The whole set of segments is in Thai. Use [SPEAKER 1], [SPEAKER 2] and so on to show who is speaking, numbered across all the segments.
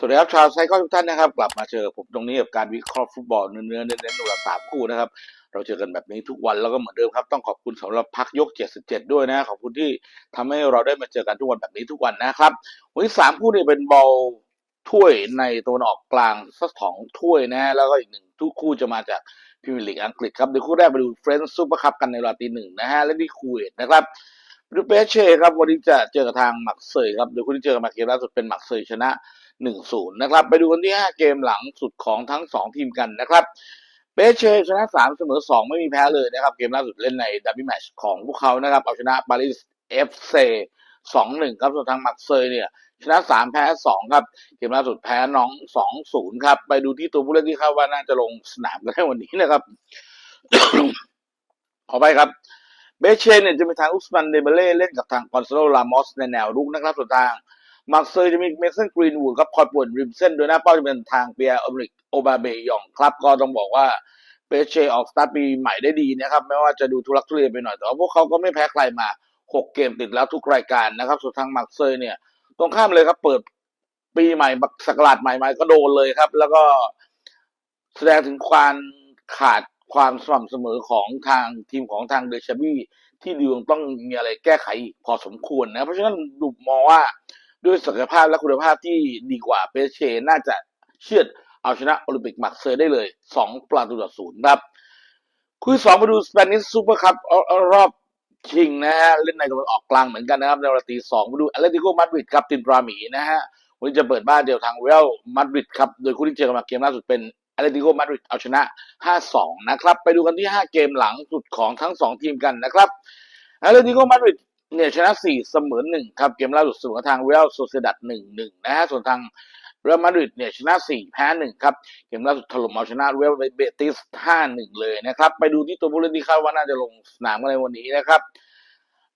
[SPEAKER 1] สวัสดีครับชาวไซคอนทุกท่านนะครับกลับมาเจอผมตรงนี้กับการวิเคราะห์ฟุตบอลเนื้อๆเน้นๆหน่วยสามคู่นะครับ เราเจอกันแบบนี้ทุกวันแล้วก็เหมือนเดิมครับ ต้องขอบคุณสำหรับพักยก 77 ด้วยนะขอบคุณที่ทำให้เราได้มาเจอกันทุกวันแบบนี้ทุกวันนะครับวันนี้สามคู่นี่เป็นบอลถ้วยในตะวันออกกลางสักสองถ้วยนะแล้วก็อีกหนึ่งทุกคู่จะมาจากพรีเมียร์ลีกอังกฤษครับเดี๋ยวคู่แรกไปดูเฟรนซ์ซูเปอร์คัพกันในเวลาตีหนึ่งนะฮะและที่คูเวตนะครับดูเปเช่ครับวันนี้จะเจอกับทางหมักเซยครับโดยคู่ที่เจอกันมาเกล่าสุดเป็นหมักเซยชนะ 1-0 นะครับ ไปดูกันที่ 5 เกมหลังสุดของทั้ง 2 ทีมกันนะครับเปเชชนะ 3 เสมอ 2 ไม่มีแพ้เลยนะครับ เกมล่าสุดเล่นในดับบิแมชของพวกเขานะครับ เอาชนะปารีสเอฟเซ2-1ครับส่วนทางมักเซยเนี่ย ชนะ3แพ้2ครับ เกมล่าสุดแพ้น้อง2-0ครับ ไปดูที่ตัวผู้เล่นที่คาดว่าน่าจะลงสนามกันในวันนี้นะครับ ขอไปครับ เบเช่เนี่ยจะมีทางอุสมันเดเบเล่เล่นกับทางกอนซาโลลามอสในแนวรุกนะครับส่วนทาง มาร์คเซอร์จะมีเมสันกรีนวูดครับคอยป่วนริมเส้นโดยหน้าเป้าจะเป็นทางเปียอเมริกโอบาเบยองครับ ก็ต้องบอกว่าเบเชออกสตาร์ทปีใหม่ได้ดีนะครับไม่ว่าจะดูทุลักทุเลไปหน่อยแต่ว่าพวกเขาก็ไม่แพ้ใครมา 6 เกมติดแล้วทุกรายการนะครับส่วนทางมาร์คเซอร์เนี่ย ตรงข้ามเลยครับเปิดปีใหม่สกราดใหม่มาก็โดนเลยครับ แล้วก็แสดงถึงความขาดความสม่ำเสมอของทางทีมของทางเดชบี้ที่ดูต้องมีอะไรแก้ไขพอสมควรนะเพราะฉะนั้นดูมองว่า ด้วยศักยภาพและคุณภาพที่ดีกว่าเปเชน่าจะเชื่อดเอาชนะโอลิมปิกมักเซอร์ได้เลย 2 ประตูต่อศูนย์ครับคุยสองมาดูสเปนิสซูเปอร์คัพรอบชิงนะฮะเล่นในตะวันออกกลางเหมือนกันนะครับในเวลาตีสองมาดูแอตเลติโกมาดริดครับตินรามีนะฮะวันนี้จะเปิดบ้านเดียวทางเรอัลมาดริดครับโดยคู่ที่เจอกันมาเกมล่าสุดเป็นแอตเลติโกมาดริดเอาชนะ 5-2 นะครับ ไปดูกันที่ 5 เกมหลังสุดของทั้ง 2 ทีมกันนะครับแอตเลติโกมาดริด เนี่ยชนะ4เสมอ1ครับเกมล่าสุดเสมอทางเรอัลโซเซดัด1-1นะฮะส่วนทางเรอัลมาดริดเนี่ยชนะ4แพ้1ครับเกมล่าสุดถล่มเอาชนะเรอัลเบติส5-1เลยนะครับไปดูที่ตัวผู้เล่นที่คาดว่าน่าจะลงสนามกันในวันนี้นะครับ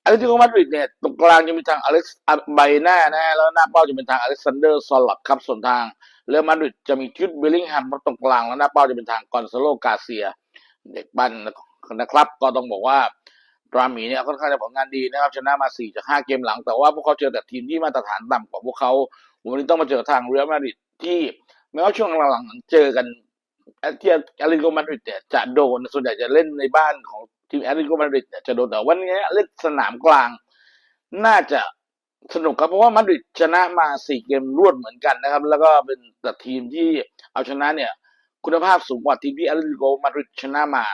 [SPEAKER 1] แอตเลติโกมาดริดเนี่ยตรงกลางจะมีทางอเล็กซ์ไบน่านะฮะแล้วหน้าเป้าจะเป็นทางอเล็กซานเดอร์ซอลล็อดครับส่วนทางเรอัลมาดริดจะมีจุดเบลลิงแฮมตรงกลางแล้วหน้าเป้าจะเป็นทางกอนซาโลกาเซีย เด็กบ้านนะครับก็ต้องบอกว่า รามีเนี่ยค่อนข้างจะผลงานดีนะครับ ชนะมา4จาก5เกมหลัง แต่ว่าพวกเขาเจอแต่ทีมที่มาตรฐานต่ำกว่าพวกเขาวันนี้ต้องมาเจอทางเรอัลมาดริดที่แม้ว่าช่วงหลังๆเจอกันแอตเลติโกมาดริดเนี่ยจะโดนส่วนใหญ่จะเล่นในบ้านของทีมแอตเลติโกมาดริดเนี่ยจะโดนแต่วันนี้เล่นสนามกลาง น่าจะสนุกครับเพราะว่ามาดริดชนะมา4เกมรวดเหมือนกันนะครับ แล้วก็เป็นแต่ทีมที่เอาชนะเนี่ย คุณภาพสูงกว่าทีมที่แอตเลติโกมาดริดชนะมา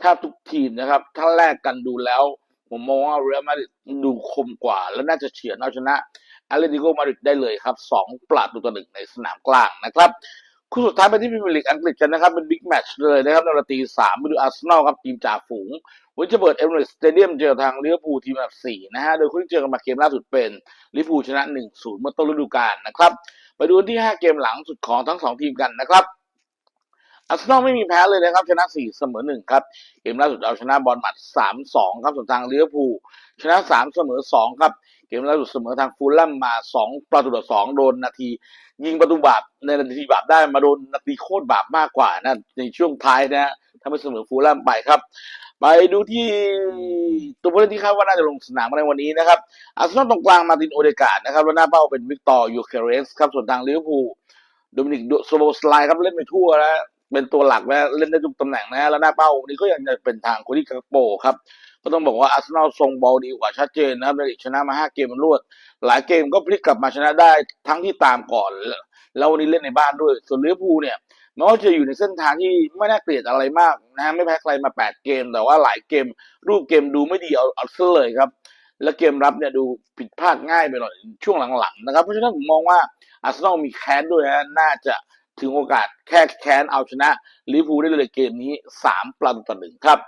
[SPEAKER 1] แทบทุกทีมนะครับ ถ้าแลกกันดูแล้ว ผมมองว่าเรอัลมาดริดดูคมกว่า และน่าจะเฉือนเอาชนะแอตเลติโกมาดริดได้เลยครับสองประตูต่อหนึ่งในสนามกลางนะครับคู่สุดท้ายไปที่พรีเมียร์ลีกอังกฤษกันนะครับเป็นบิ๊กแมตช์เลยนะครับในเวลาตีสามไปดูอาร์เซนอลครับทีมจ่าฝูงวันจะเปิดเอมิเรตสเตเดียมเจอทางลิเวอร์พูลทีมอันดับสี่นะฮะโดยคู่ที่เจอกันมาเกมล่าสุดเป็นลิเวอร์พูลชนะ1-0เมื่อต้นฤดูกาลนะครับไปดูที่5เกมหลังสุดของทั้ง2ทีมกันนะครับ อาร์เซนอลไม่มีแพ้เลยนะครับ ชนะ 4 เสมอ 1 ครับเกมล่าสุดเอาชนะบอลหมัด 3-2 ครับส่วนทางลิเวอร์พูลชนะ 3 เสมอ 2 ครับเกมล่าสุดเสมอทางฟูลแลมมา 2 ประตูต่อ2โดนนาที ยิงประตูบาปในนาทีบาปได้มาโดนนาทีโคตรบาปมากกว่านะในช่วงท้ายนะฮะทำให้เสมอฟูลแลมไปครับ ไปดูที่ตัวผู้เล่นที่คาดว่าน่าจะลงสนามในวันนี้นะครับอาร์เซนอลตรงกลางมาตินโอเดกาดนะครับแล้วหน้าเป้าเป็นวิกตอร์ยูเคเรสครับส่วนทางลิเวอร์พูลโดมินิกโซโบสไลครับเล่นไปทั่วแล้ว เป็นตัวหลักแล้วเล่นได้ทุกตำแหน่งนะแล้วหน้าเป้าวันนี้ก็ยังจะเป็นทางคดี้กาโปครับก็ต้องบอกว่าอาร์เซนอลทรงบอลดีกว่าชัดเจนนะครับในลีกชนะมา 5 เกมรวด หลายเกมก็พลิกกลับมาชนะได้ทั้งที่ตามก่อน แล้ววันนี้เล่นในบ้านด้วย ส่วนลิเวอร์พูลเนี่ยแม้ว่าจะอยู่ในเส้นทางที่ไม่น่าเกลียดอะไรมากนะฮะไม่แพ้ใครมา 8 เกม แต่ว่าหลายเกม รูปเกมดูไม่ดีเอาเอาซะเลยครับ และเกมรับเนี่ยดูผิดพลาดง่ายไปหน่อยช่วงหลังๆนะครับเพราะฉะนั้นผมมองว่าอาร์เซนอลมีแค้นด้วยนะน่าจะ ถึงโอกาสแค่แค้นเอาชนะลิเวอร์พูลได้เลยเกมนี้ 3 ประตูต่อหนึ่งครับ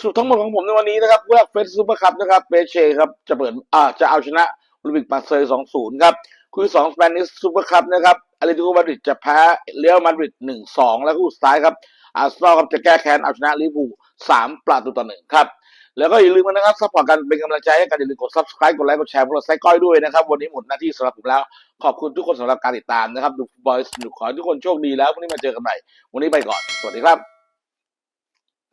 [SPEAKER 1] สุดทั้งหมดของผมในวันนี้นะครับเพื่อเฟสซูเปอร์คัพนะครับเปเช่ครับจะเปิดอ่าจะเอาชนะโอลิมปิกมาเซย์2-0ครับคู่สองสเปนิสซูเปอร์คัพนะครับอาเลติโกมาดริดจะแพ้เรอัลมาดริด1-2แล้วคู่สุดท้ายครับอาร์เซนอลครับจะแก้แค้นเอาชนะลิเวอร์พูล3ประตูต่อหนึ่งครับ แล้วก็อย่าลืมนะครับซัพพอร์ตกันเป็นกำลังใจให้กันอย่าลืมกด subscribe กดไลค์กดแชร์พวกเราไซก้อยด้วยนะครับ วันนี้หมดหน้าที่สำหรับผมแล้ว ขอบคุณทุกคนสำหรับการติดตามนะครับ ดูบอยสนุกขอให้ทุกคนโชคดีแล้ววันนี้มาเจอกันใหม่วันนี้ไปก่อน สวัสดีครับ